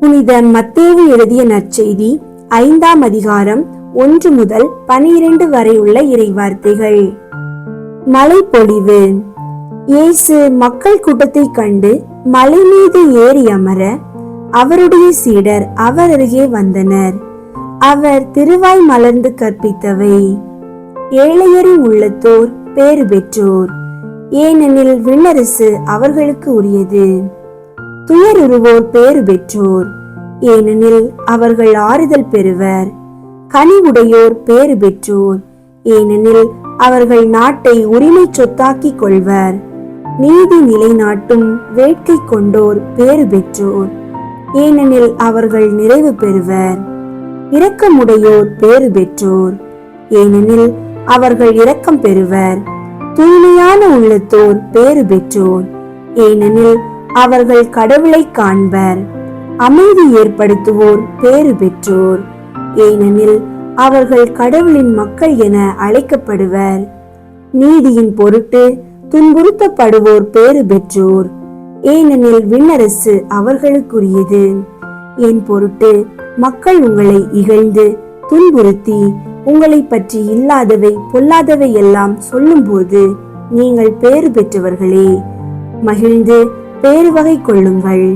புனித மத்தேவு எழுதிய நற்செய்தி ஐந்தாம் அதிகாரம் ஒன்று முதல் பனிரெண்டு வரை உள்ள இறைவார்த்தைகள். மலை பொழிவு இயேசு மக்கள் கூட்டத்தைக் கண்டு மலை மீது ஏறி அமர அவருடைய சீடர் அவர் அருகே வந்தனர். அவர் திருவாய் மலர்ந்து கற்பித்தவை. ஏழையரின் உள்ளத்தோர் பேறு பெற்றோர். ஏனெனில் விண்ணரசு அவர்களுக்கு உரியது. துயருவோர் பேறு பெற்றோர் ஏனெனில் அவர்கள் ஆறுதல் பெறுவர். கனிவுடையோர் பேறு பெற்றோர் ஏனெனில் அவர்கள் நாட்டை உரிமை சொத்தாக்கிக் கொள்வர். நீதி நிலைநாட்டும் வேட்கை கொண்டோர் பேறு பெற்றோர் ஏனெனில் அவர்கள் நிறைவு பெறுவர். இரக்கமுடையோர் பேறு பெற்றோர் ஏனெனில் அவர்கள் இரக்கம் பெறுவர். தூய்மையான உள்ளத்தோர் பேறு பெற்றோர் ஏனெனில் அவர்கள் கடவுளை காண்பர். அமைதி ஏற்படுத்துவோர் பேறு பெற்றோர். ஏனெனில் அவர்கள் கடவுளின் மக்கள் என அழைக்கப்படுவர். நீதியின் பொருட்டு துன்புறுத்தப்படுவோர் பேறு பெற்றோர். ஏனெனில் விண்ணரசு அவர்களுக்குரியது. என் பொருட்டு மக்கள் உங்களை இகழ்ந்து துன்புறுத்தி உங்களை பற்றி இல்லாதவை பொல்லாதவை எல்லாம் சொல்லும்போது நீங்கள் பேறு பெற்றவர்களே. மகிழ்ந்து பேறு வகை கொள்ளுங்கள்.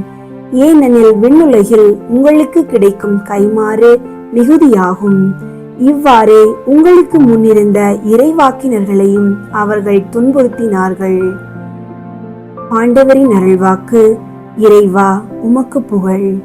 ஏனெனில் விண்ணுலகில் உங்களுக்கு கிடைக்கும் கைமாறு மிகுதியாகும். இவ்வாறே உங்களுக்கு முன்னிருந்த இறைவாக்கினர்களையும் அவர்கள் துன்புறுத்தினார்கள். ஆண்டவரின் அருள்வாக்கு இறைவா உமக்கு புகழ்.